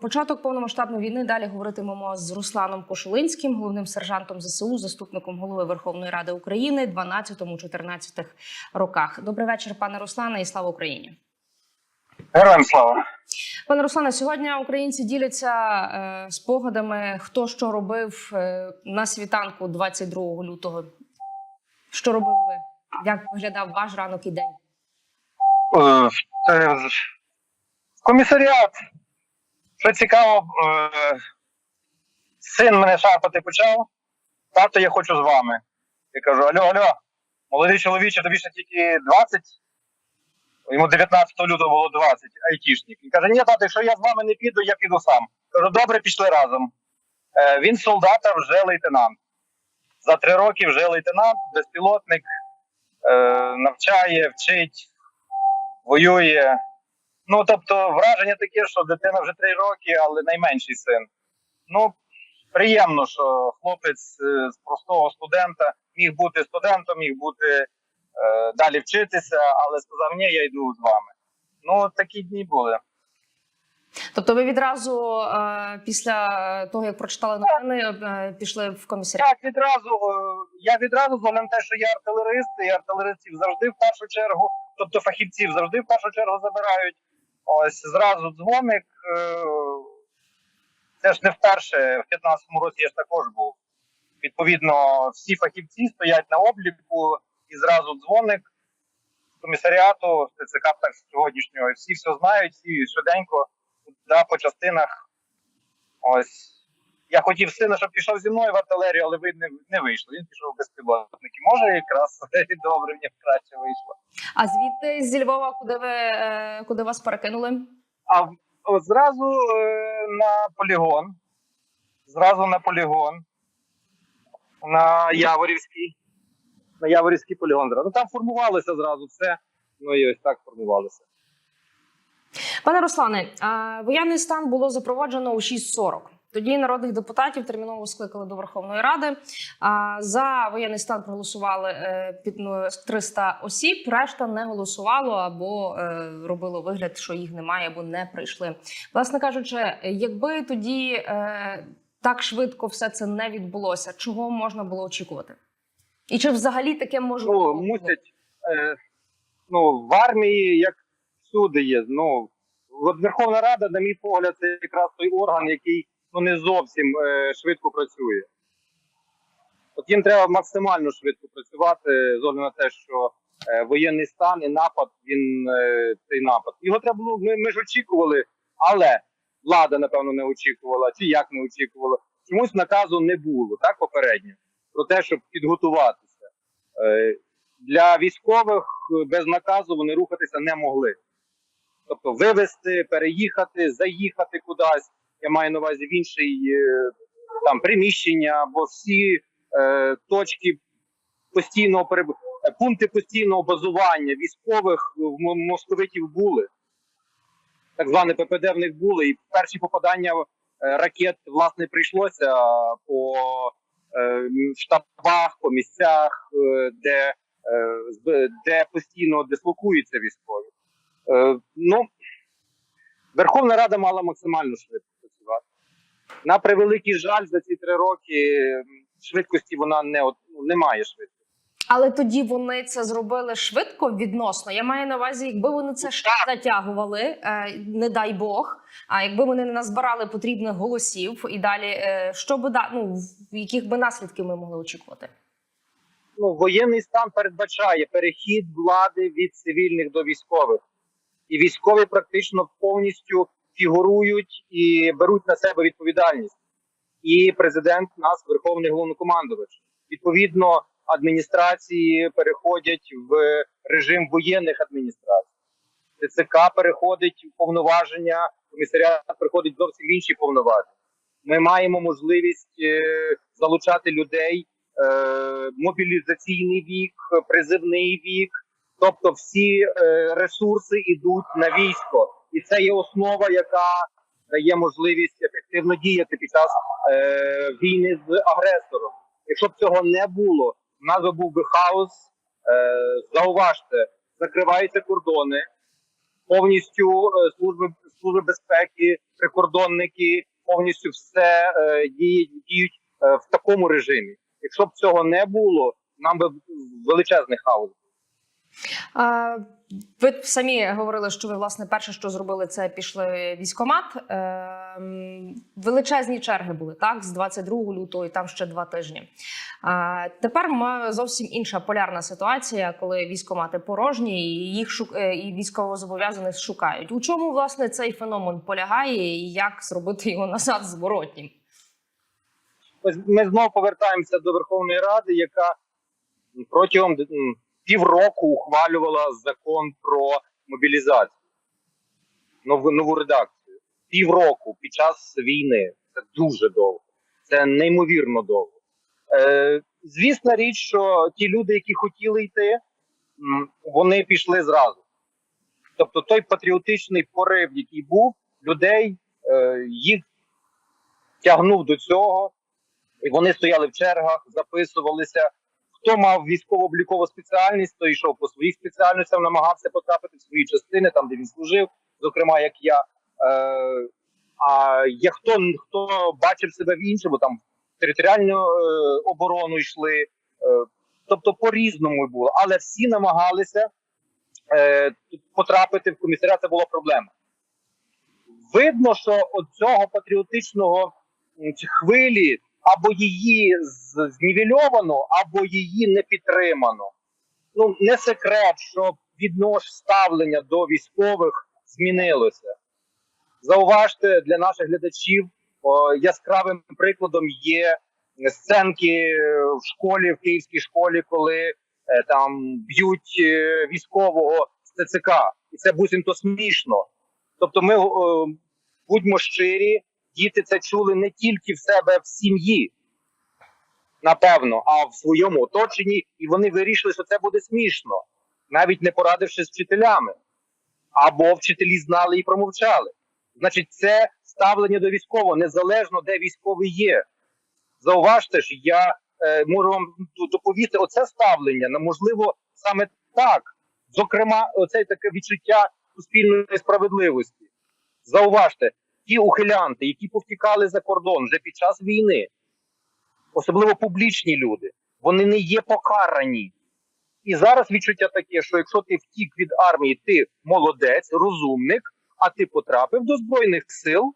початок повномасштабної війни далі говоритимемо з Русланом Кошулинським, головним сержантом ЗСУ, заступником голови Верховної Ради України 12-14 роках. Добрий вечір, пане Руслане, і слава Україні. Героям слава. Пане Руслане, сьогодні українці діляться е, спогадами, хто що робив е, на світанку 22 лютого. Що робили ви? Як виглядав ваш ранок і день? Е, е, Комісаріат. Що цікаво, е, син мене шарпати почав. Тато, я хочу з вами. Я кажу: алло, алло, молодий чоловіче, тобі ще тільки 20. Йому 19 лютого було 20, айтішник. Він каже, ні, тато, якщо я з вами не піду, я піду сам. Кажу, добре, пішли разом. Е, він солдат, а вже лейтенант. За три роки вже лейтенант, безпілотник, е, навчає, вчить, воює. Ну, тобто, враження таке, що дитина вже три роки, але найменший син. Ну, приємно, що хлопець е, з простого студента міг бути студентом, міг бути е, далі вчитися, але сказав, ні, я йду з вами. Ну, такі дні були. Тобто, ви відразу е, після того, як прочитали новини, е, пішли в комісаріат? Так, відразу е, я відразу згодом те, що я артилерист, і артилеристів завжди в першу чергу, тобто фахівців завжди в першу чергу забирають. Ось зразу дзвоник. е, Це ж не вперше, в 15-му році я ж також був. Відповідно, всі фахівці стоять на обліку і зразу дзвоник комісаріату ТЦК так сьогоднішнього. Всі все знають, всі швиденько да, по частинах. Ось. Я хотів сина, щоб пішов зі мною в артилерію, але ви не, не вийшло. Він пішов без пілотники. Може, якраз добре, мені краще вийшло. А звідти зі Львова, куди ви е, куди вас перекинули? А от зразу е, на полігон. Зразу на полігон. На Яворівський. На Яворівський полігон. Ну там формувалося зразу все. Ну і ось так формувалося. Пане Руслане, воєнний стан було запроваджено у 6.40. Тоді народних депутатів терміново скликали до Верховної Ради. За воєнний стан проголосували е, під ну, 300 осіб. Решта не голосувало або е, робило вигляд, що їх немає або не прийшли. Власне кажучи, якби тоді е, так швидко все це не відбулося, чого можна було очікувати? І чи взагалі таке може Ну, мусять. Е, ну, в армії, як всюди є. Ну, от Верховна Рада, на мій погляд, це якраз той орган, який ну, не зовсім е, швидко працює. От їм треба максимально швидко працювати, з огляду на те, що е, воєнний стан і напад, він е, цей напад. Його треба було, ми, ми ж очікували, але влада, напевно, не очікувала, чи як не очікувала. Чомусь наказу не було, так, попередньо, про те, щоб підготуватися. Для військових без наказу вони рухатися не могли. Тобто вивезти, переїхати, заїхати кудись, я маю на увазі в інший е, там приміщення або всі е, точки постійного переб... е, пункти постійного базування військових в московитів були. Так зване ППД в них були. І перші попадання е, ракет власне прийшлося по е, штабах, по місцях, де, е, де постійно дислокуються військові. Е, ну, Верховна Рада мала максимально швидко. На превеликий жаль, за ці три роки швидкості вона не ну, не має швидкості. Але тоді вони це зробили швидко відносно. Я маю на увазі, якби вони це ще затягували, е, не дай Бог. А якби вони не назбирали потрібних голосів і далі, е, що би ну яких би наслідків ми могли очікувати? Ну, воєнний стан передбачає перехід влади від цивільних до військових. І військові практично повністю фігурують і беруть на себе відповідальність. І президент нас, Верховний головнокомандувач. Відповідно, адміністрації переходять в режим воєнних адміністрацій. ТЦК переходить в повноваження, комісаріат переходить зовсім інші повноваження. Ми маємо можливість е, залучати людей, е, мобілізаційний вік, призивний вік, тобто всі е, ресурси йдуть на військо, і це є основа, яка дає можливість ефективно діяти під час е, війни з агресором. Якщо б цього не було, у нас був би хаос. Е, зауважте, закриваються кордони, повністю е, служби служби безпеки, прикордонники, повністю все е, діють, діють е, в такому режимі. Якщо б цього не було, нам би величезний хаос. А, ви самі говорили, що ви власне перше, що зробили, це пішли в військкомат. Ем, величезні черги були так з 22 лютого, і там ще два тижні. А тепер ма- зовсім інша полярна ситуація, коли військкомати порожні, і їх шук... е, і військовозобов'язаних шукають. У чому власне цей феномен полягає, і як зробити його назад зворотнім? Ми знову повертаємося до Верховної Ради, яка протягом півроку ухвалювала закон про мобілізацію. Нову, нову редакцію. Півроку під час війни. Це дуже довго. Це неймовірно довго. Е, звісна річ, що ті люди, які хотіли йти, вони пішли зразу. Тобто той патріотичний порив, який був, людей е, їх тягнув до цього. І вони стояли в чергах, записувалися. Хто мав військово-облікову спеціальність, то йшов по своїх спеціальностям, намагався потрапити в свої частини, там де він служив, зокрема як я. Е, а є хто, хто бачив себе в іншому, там територіальну е, оборону йшли. Е, тобто по-різному було, але всі намагалися е, потрапити в комісаріат, це була проблема. Видно, що от цього патріотичного хвилі або її знівельовано, або її не підтримано. Ну не секрет, що віднош ставлення до військових змінилося. Зауважте для наших глядачів о, яскравим прикладом є сценки е, в школі, в київській школі, коли е, там б'ють е, військового з ТЦК, і це буцімто смішно. Тобто, ми е, будьмо щирі, діти це чули не тільки в себе в сім'ї, напевно, а в своєму оточенні, і вони вирішили, що це буде смішно, навіть не порадившись з вчителями. Або вчителі знали і промовчали. Значить, це ставлення до військового, незалежно де військовий є. Зауважте ж, я е, можу вам доповісти оце ставлення, можливо, саме так. Зокрема, оце таке відчуття суспільної справедливості. Зауважте, ті ухилянти, які повтікали за кордон вже під час війни, особливо публічні люди, вони не є покарані. І зараз відчуття таке, що якщо ти втік від армії, ти молодець, розумник, а ти потрапив до Збройних сил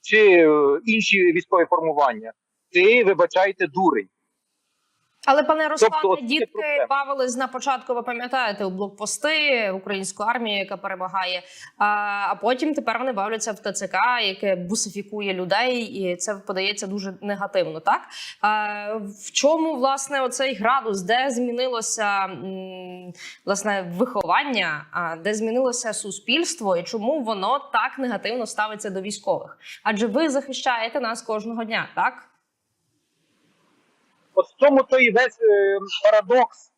чи е, інші військові формування, ти, вибачайте, дурень. Але пане Руслане, Тобто, дітки бавились на початку. Ви пам'ятаєте у блокпости українську армію, яка перемагає. А, а потім тепер вони бавляться в ТЦК, яке бусифікує людей, і це подається дуже негативно. Так а, в чому власне оцей градус, де змінилося власне виховання, а де змінилося суспільство, і чому воно так негативно ставиться до військових? Адже ви захищаєте нас кожного дня, так? От в цьому то і весь е, парадокс.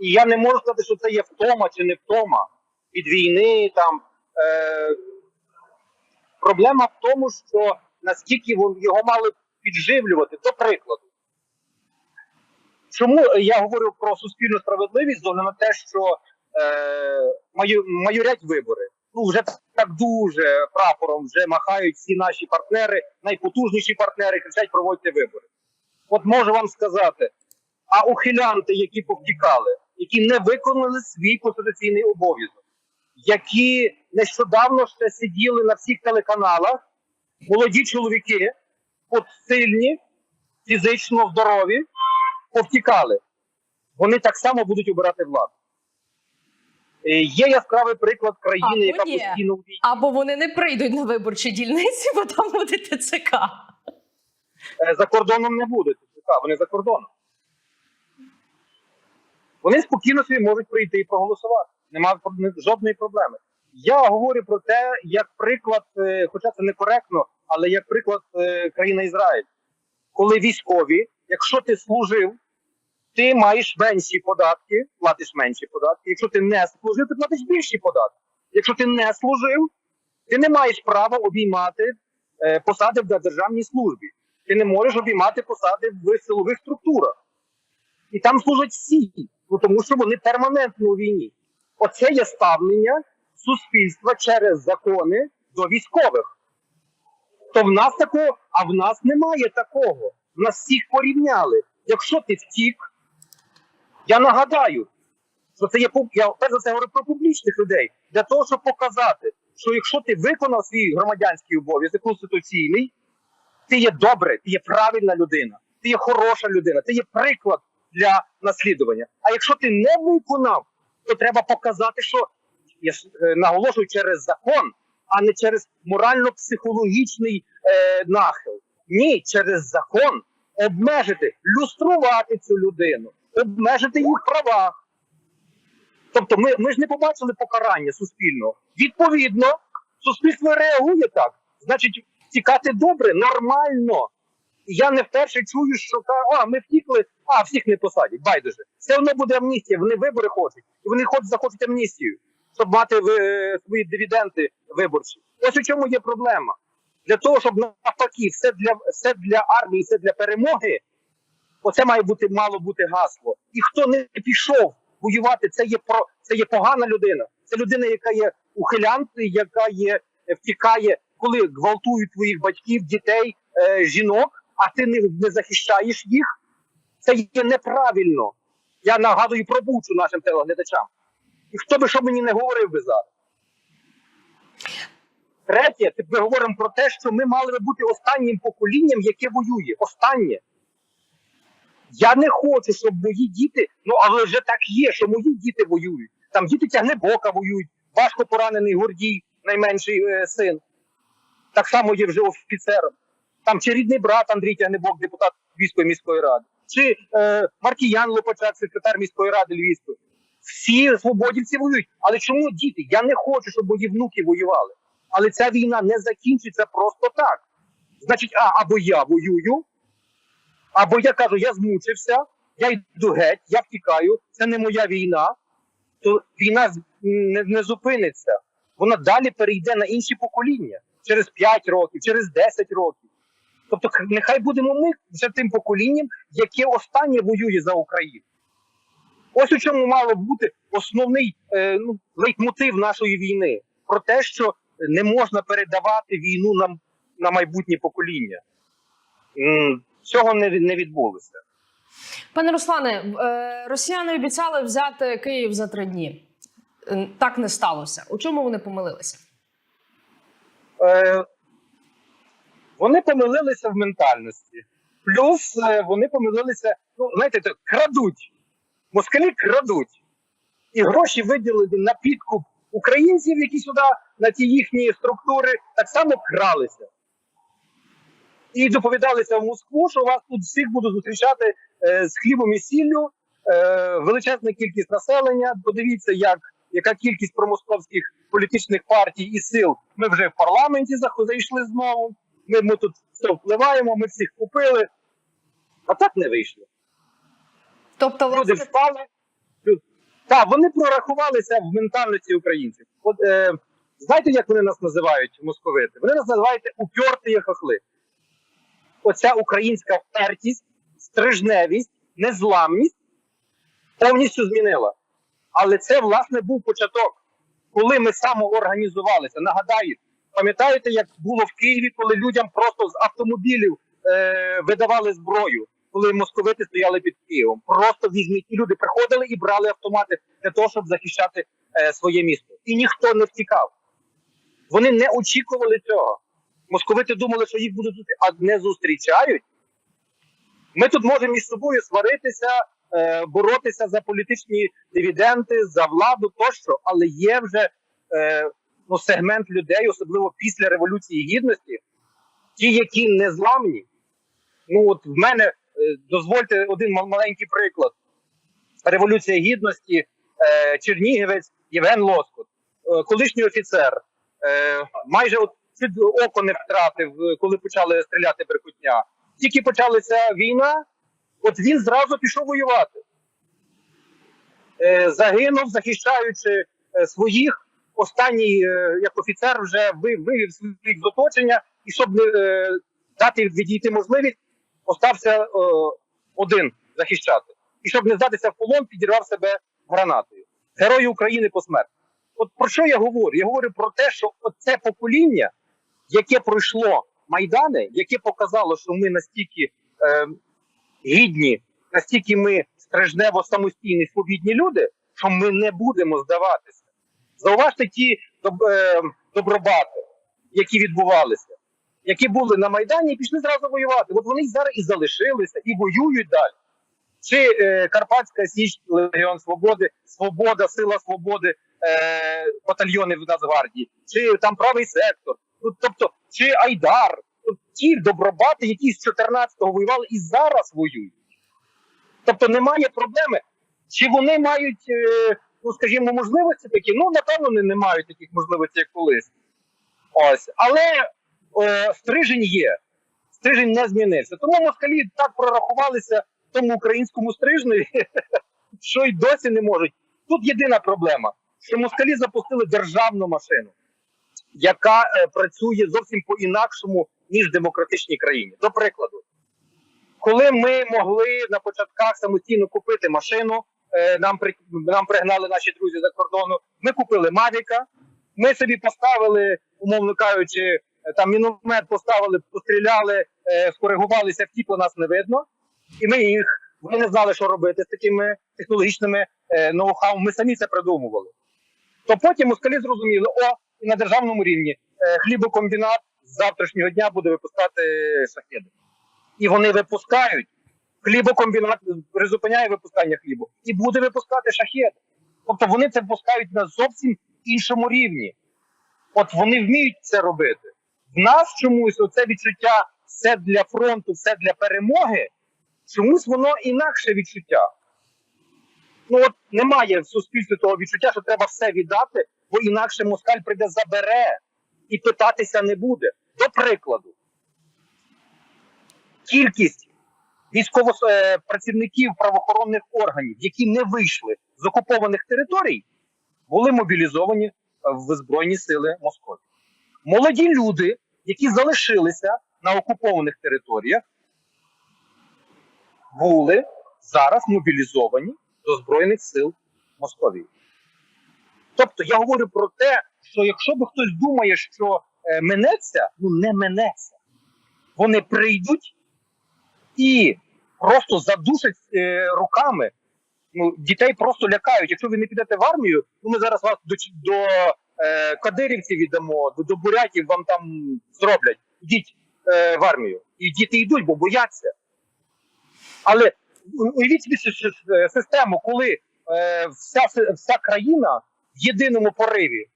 І я не можу сказати, що це є втома чи не втома від війни. Там, е, проблема в тому, що наскільки його мали підживлювати, до прикладу. Чому я говорю про суспільну справедливість, з на те, що е, маю, майорять вибори. Ну, вже так дуже прапором вже махають всі наші партнери, найпотужніші партнери кричать, проводьте вибори. От можу вам сказати, а ухилянти, які повтікали, які не виконали свій конституційний обов'язок, які нещодавно ще сиділи на всіх телеканалах, молоді чоловіки, от сильні, фізично здорові, повтікали. Вони так само будуть обирати владу. Е, Є яскравий приклад країни, Або яка ні. постійно війні. Або вони не прийдуть на виборчі дільниці, бо там буде ТЦК. Е, за кордоном не буде вони за кордоном. Вони спокійно собі можуть прийти і проголосувати. Немає жодної проблеми. Я говорю про те, як приклад, е, хоча це некоректно, але як приклад е, країни Ізраїль. Коли військові, якщо ти служив, ти маєш менші податки, платиш менші податки. Якщо ти не служив, ти платиш більші податки. Якщо ти не служив, ти не маєш права обіймати посади в державній службі ти не можеш обіймати посади в силових структурах. І там служать всі, ну, тому що вони перманентно у війні. Оце є ставлення суспільства через закони до військових. То в нас такого, а в нас немає такого. В нас всіх порівняли. Якщо ти втік, я нагадаю, що це є я перш за все говорю про публічних людей для того, щоб показати, що якщо ти виконав свій громадянський обов'язок конституційний, ти є добре, ти є правильна людина, ти є хороша людина, ти є приклад для наслідування. А якщо ти не виконав, то треба показати, що я е, наголошую через закон, а не через морально-психологічний е, нахил. Ні, через закон обмежити, люструвати цю людину, обмежити їх права. Тобто, ми, ми ж не побачили покарання суспільного. Відповідно, суспільство реагує так. Значить, тікати добре, нормально. Я не вперше чую, що а, ми втікли, а всіх не посадять. Байдуже. Все одно буде амністія. Вони вибори хочуть. І вони хочуть захочуть амністію, щоб мати е, свої дивіденди виборчі. Ось у чому є проблема. Для того, щоб навпаки, все для все для армії, все для перемоги. Оце має бути мало бути гасло. І хто не пішов воювати, це є про це є погана людина. Це людина, яка є ухилянтою, яка є втікає, коли гвалтують твоїх батьків, дітей, е, жінок, а ти не, не захищаєш їх. Це є неправильно. Я нагадую про бучу нашим телеглядачам. І хто би що мені не говорив би зараз. Третє, ми говоримо про те, що ми мали би бути останнім поколінням, яке воює. Останнє. Я не хочу, щоб мої діти, ну але вже так є, що мої діти воюють. Там діти тягнебока воюють, важко поранений Гордій, найменший е, син. Так само є вже офіцером. Там чи рідний брат Андрій Тягнебок, депутат Львівської міської ради, чи е, Маркіян Лопачак, секретар міської ради Львівської. Всі свободівці воюють. Але чому діти? Я не хочу, щоб мої внуки воювали. Але ця війна не закінчиться просто так. Значить, а, або я воюю, або я кажу, я змучився, я йду геть, я втікаю, це не моя війна, то війна не, не зупиниться. Вона далі перейде на інші покоління через 5 років, через 10 років. Тобто, нехай будемо ми вже тим поколінням, яке останнє воює за Україну. Ось у чому мало бути основний е, ну, лейтмотив нашої війни про те, що не можна передавати війну нам на майбутнє покоління. Цього не, не відбулося. Пане Руслане, е, росіяни обіцяли взяти Київ за три дні. Так не сталося. У чому вони помилилися? Е, вони помилилися в ментальності. Плюс е, вони помилилися, ну, знаєте, так, крадуть. Москалі крадуть. І гроші виділені на підкуп українців, які сюди, на ті їхні структури, так само кралися. І доповідалися в Москву, що вас тут всіх будуть зустрічати е, з хлібом і сіллю, е, величезна кількість населення. Подивіться, як, яка кількість промосковських політичних партій і сил. Ми вже в парламенті зайшли знову. Ми, ми тут все впливаємо, ми всіх купили. А так не вийшло. Тобто, Люди власне, встали. лю- Так, вони прорахувалися в ментальності українців. От е, знаєте, як вони нас називають московити? Вони нас називають упьорті хохли. Оця українська впертість, стрижневість, незламність повністю змінила. Але це, власне, був початок, коли ми самоорганізувалися. Нагадаю, пам'ятаєте, як було в Києві, коли людям просто з автомобілів е, видавали зброю, коли московити стояли під Києвом. Просто візьміть. І люди приходили і брали автомати для того, щоб захищати е, своє місто. І ніхто не втікав. Вони не очікували цього. Московити думали, що їх будуть а не зустрічають. Ми тут можемо між собою сваритися, боротися за політичні дивіденди, за владу тощо, але є вже е, ну, сегмент людей, особливо після Революції Гідності, ті, які не зламні. Ну, от в мене, е, дозвольте один маленький приклад. Революція Гідності, е, Чернігівець Євген Лоскут, е, колишній офіцер, е, майже от око не втратив, е, коли почали стріляти Беркутня. Тільки почалася війна, от він зразу пішов воювати. Е, загинув, захищаючи е, своїх. Останній, е, як офіцер, вже вивів своїх з оточення, і щоб не дати відійти можливість, остався один захищати. І щоб не здатися в полон, підірвав себе гранатою. Герої України посмертно. от про що я говорю? Я говорю про те, що це покоління, яке пройшло майдани, яке показало, що ми настільки гідні, настільки ми стражнево самостійні свобідні люди, що ми не будемо здаватися. Зауважте ті е, добробати, які відбувалися, які були на Майдані і пішли зразу воювати. От вони зараз і залишилися, і воюють далі. Чи е, Карпатська Січ, Легіон Свободи, Свобода, Сила Свободи, е, батальйони в Нацгвардії, чи там правий сектор, ну, тобто, чи Айдар, ті добробати, які з 14-го воювали і зараз воюють. Тобто немає проблеми. Чи вони мають, е, ну скажімо, можливості такі? Ну, напевно, вони не мають таких можливостей, як колись. Ось. Але е, стрижень є. Стрижень не змінився. Тому москалі так прорахувалися тому українському стрижневі, що й досі не можуть. Тут єдина проблема, що москалі запустили державну машину, яка е, працює зовсім по-інакшому, ніж в демократичній країні. До прикладу, коли ми могли на початках самостійно купити машину, е, нам при нам пригнали наші друзі за кордону. Ми купили Мавіка. Ми собі поставили, умовно кажучи, е, там міномет поставили, постріляли, е, скоригувалися, втіпло нас не видно, і ми їх вони не знали, що робити з такими технологічними е, ноу-хау. Ми самі це придумували. То потім москалі зрозуміли, о, і на державному рівні е, хлібокомбінат з завтрашнього дня буде випускати шахеди. І вони випускають. Хлібокомбінат призупиняє випускання хлібу і буде випускати шахеди. Тобто вони це пускають на зовсім іншому рівні. От вони вміють це робити. В нас чомусь оце відчуття все для фронту, все для перемоги. Чомусь воно інакше відчуття. Ну от немає в суспільстві того відчуття, що треба все віддати, бо інакше москаль прийде забере і питатися не буде. До прикладу, кількість військовопрацівників правоохоронних органів, які не вийшли з окупованих територій, були мобілізовані в Збройні сили Москви. Молоді люди, які залишилися на окупованих територіях, були зараз мобілізовані до Збройних сил Московії. Тобто я говорю про те, що якщо би хтось думає, що е, минеться, ну не минеться. Вони прийдуть і просто задушать е, руками. Ну, дітей просто лякають. Якщо ви не підете в армію, ну ми зараз вас до, до е, кадирівців віддамо, до, до бурятів вам там зроблять. Йдіть е, в армію. І діти йдуть, бо бояться. Але уявіть собі е, систему, коли е, вся, вся країна в єдиному пориві,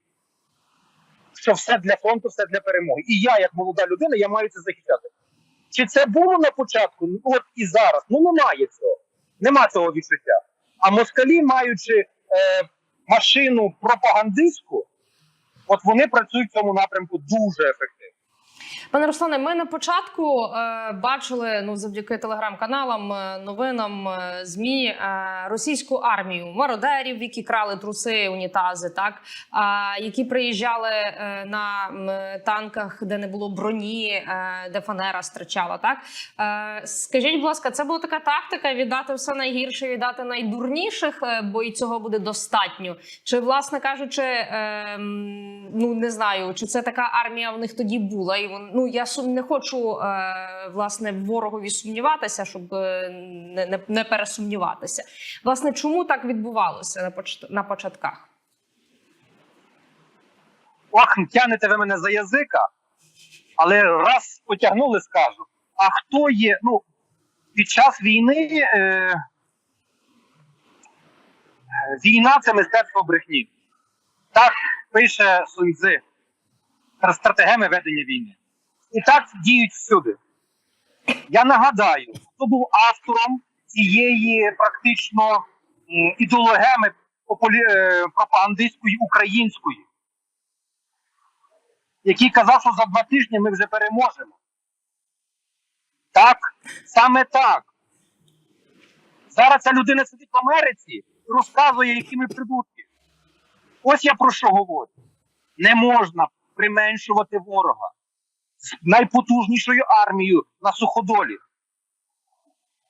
що все для фронту, все для перемоги. І я, як молода людина, я маю це захищати. Чи це було на початку? Ну, От і зараз. Ну немає цього. Нема цього відчуття. А москалі, маючи е, машину пропагандистську, от вони працюють в цьому напрямку дуже ефективно. Пане Руслане, ми на початку е, бачили ну завдяки телеграм-каналам, е, новинам е, змі е, російську армію мародерів, які крали труси, унітази, так а які приїжджали е, на танках, де не було броні, е, де фанера стирчала. Так е, скажіть, будь ласка, це була така тактика віддати все найгірше, віддати найдурніших, е, бо і цього буде достатньо. Чи, власне кажучи, е, ну не знаю, чи це така армія в них тоді була, і вон, ну я не хочу е, власне ворогові сумніватися, щоб е, не, не, не пересумніватися. Власне, чому так відбувалося на поч- на початках? Ох, тянете ви мене за язика, але раз потягнули, скажу. А хто є? Ну, під час війни е, війна це мистецтво брехні. Так пише Суньцзи. Стратегеми ведення війни. І так діють всюди. Я нагадаю, хто був автором цієї практично ідеологеми е, пропагандистської української який казав, що за два тижні ми вже переможемо. Так, саме так. Зараз ця людина сидить в Америці і розказує, які ми прибутки. Ось я про що говорю. Не можна применшувати ворога найпотужнішою армією на суходолі.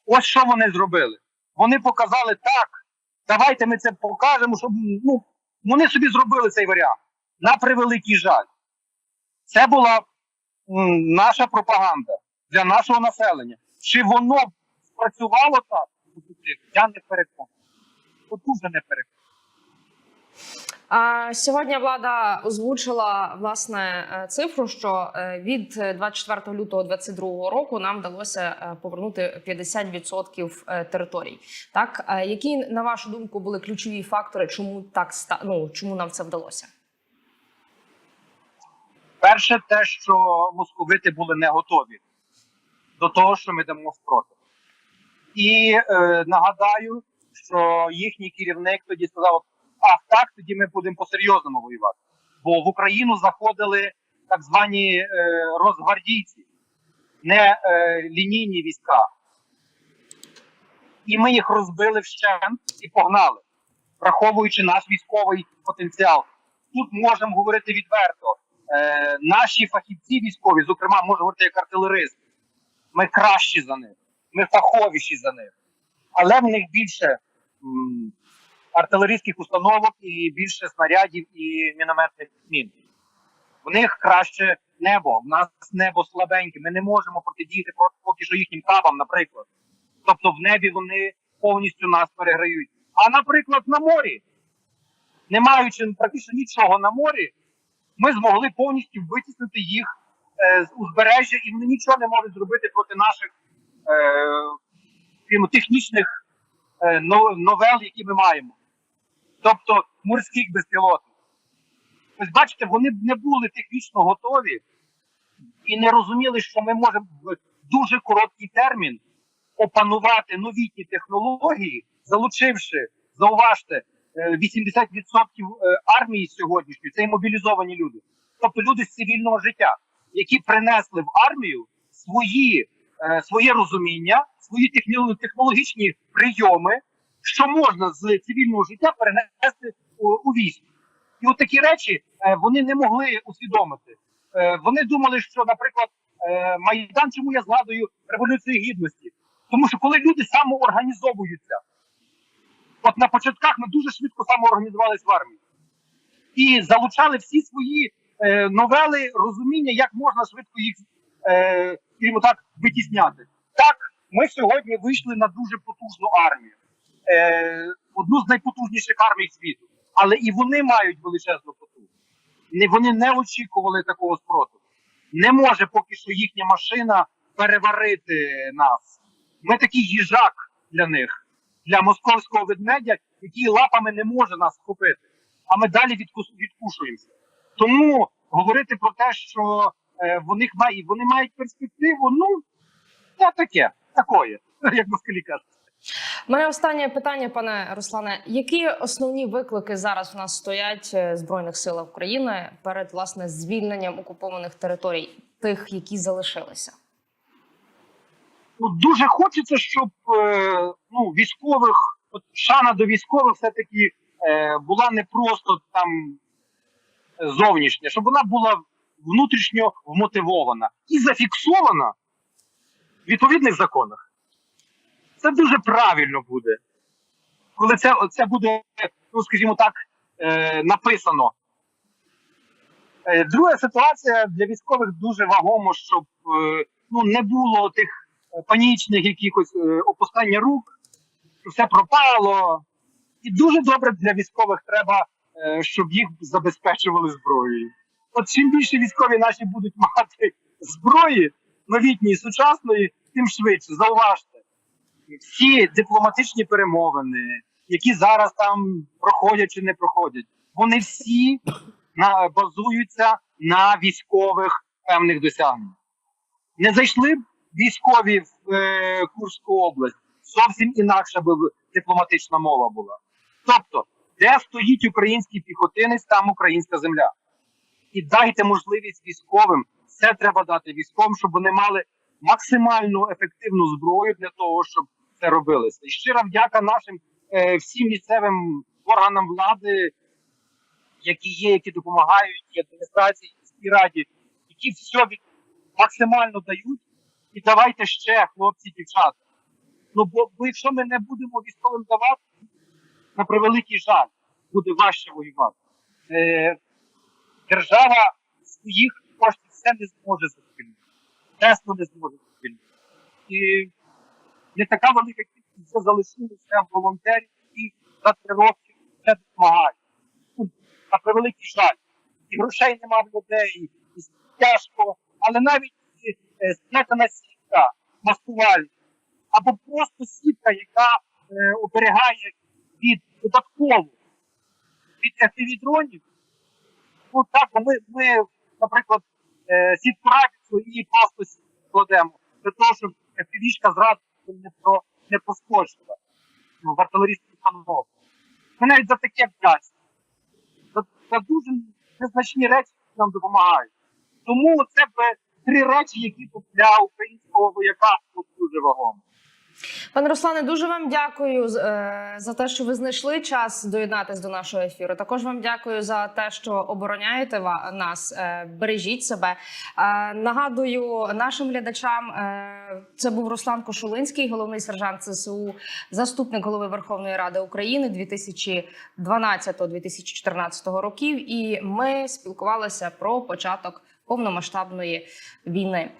Ось що вони зробили. Вони показали так. Давайте ми це покажемо, щоб ну, Вони собі зробили цей варіант. На превеликий жаль. Це була м, наша пропаганда для нашого населення. Чи воно спрацювало так? Я не переконаний. От дуже не переконаний. Сьогодні влада озвучила власне е, цифру, що е, від 24 лютого 2022 року нам вдалося е, повернути 50% е, територій. Так, Е, які на вашу думку були ключові фактори, чому так ну, чому нам це вдалося? Перше, те, що московити були не готові до того, що ми дамо спротив. І е, нагадаю, що їхній керівник тоді сказав: ах, так, тоді ми будемо по-серйозному воювати. Бо в Україну заходили так звані е, розгвардійці, не е, лінійні війська. І ми їх розбили вщент і погнали, враховуючи наш військовий потенціал. Тут можемо говорити відверто. Е, наші фахівці військові, зокрема, можу говорити як артилеристи, ми кращі за них, ми фаховіші за них. Але в них більше артилерійських установок і більше снарядів і мінометних мін. В них краще небо, в нас небо слабеньке. Ми не можемо протидіяти проти поки що їхнім кабам, наприклад. Тобто в небі вони повністю нас переграють. А наприклад, на морі, не маючи практично нічого на морі, ми змогли повністю витіснити їх е, з узбережжя, і вони нічого не можуть зробити проти наших е, скажімо, технічних е, новел, які ми маємо. Тобто морських безпілотних. Ось бачите, вони не були технічно готові і не розуміли, що ми можемо в дуже короткий термін опанувати новітні технології, залучивши, зауважте, е, 80% е, армії сьогоднішньої це і мобілізовані люди. Тобто люди з цивільного життя, які принесли в армію свої, е, своє розуміння, свої технологічні прийоми, що можна з цивільного життя перенести у, у військо. І от такі речі е, вони не могли усвідомити. Е, Вони думали, що, наприклад, е, Майдан, чому я згадую Революцію Гідності? Тому що коли люди самоорганізовуються, от на початках ми дуже швидко самоорганізувалися в армії і залучали всі свої е, новели, розуміння, як можна швидко їх, е, скажімо так, витісняти. Так, ми сьогодні вийшли на дуже потужну армію, е, одну з найпотужніших армій світу. Але і вони мають величезну потугу. Вони не очікували такого спротиву. Не може поки що їхня машина переварити нас. Ми такий їжак для них, для московського ведмедя, який лапами не може нас схопити. А ми далі відкушуємося. Тому говорити про те, що е, вони, вони мають перспективу, ну, це таке, такое, як москалі кажуть. У мене останнє питання, пане Руслане. Які основні виклики зараз у нас стоять е, збройних силах України перед власне звільненням окупованих територій, тих, які залишилися? ну, дуже хочеться, щоб е, ну, військових, от шана до військових все-таки е, була не просто там зовнішня, щоб вона була внутрішньо вмотивована і зафіксована в відповідних законах. Це дуже правильно буде. Коли це, це буде, ну скажімо так, е, написано. Е, Друга ситуація для військових дуже вагомо, щоб е, ну, не було тих е, панічних якихось е, опускання рук, що все пропало. І дуже добре для військових треба, е, щоб їх забезпечували зброєю. От чим більше військові наші будуть мати зброї новітньої, сучасної, тим швидше. Зауважте, всі дипломатичні перемовини, які зараз там проходять чи не проходять, вони всі на, базуються на військових певних досягненнях. Не зайшли б військові в е, Курську область, зовсім інакша би дипломатична мова була. Тобто, де стоїть український піхотинець, там українська земля. І дайте можливість військовим, це треба дати військовим, щоб вони мали максимальну ефективну зброю для того, щоб це робилося. І щира вдяка нашим е, всім місцевим органам влади, які є, які допомагають і адміністрації, і раді, які все від максимально дають. І давайте ще, хлопці, дівчата. Ну бо, бо якщо ми не будемо військовим давати, на превеликий жаль, буде важче воювати. Е, держава своїх коштів все не зможе задовільнити. Чесно не зможе задовільнити. І не така велика кількість вже залишилася волонтерів, які за три роки вже допомагають. Ну, На превеликий жаль. І грошей немає в людей, і тяжко, але навіть е, сплетена сітка, маскувальна, або просто сітка, яка е, оберігає від додатково від FPV-дронів. Ну так, ми, ми наприклад, е, сітку радіцю і просто кладемо для того, щоб FPV-шка зразу не, про, не проскочила ну, в артилерійській установці. Ми навіть за таке вдячні. За, за дуже незначні речі, нам допомагають. Тому це три речі, які тут для українського вояка тут дуже вагомо. Пане Руслане, дуже вам дякую е, за те, що ви знайшли час доєднатись до нашого ефіру. Також вам дякую за те, що обороняєте нас. Е, Бережіть себе. Е, Нагадую нашим глядачам. Це був Руслан Кошулинський, головний сержант ЦСУ, заступник голови Верховної Ради України 2012-2014 років. І ми спілкувалися про початок повномасштабної війни.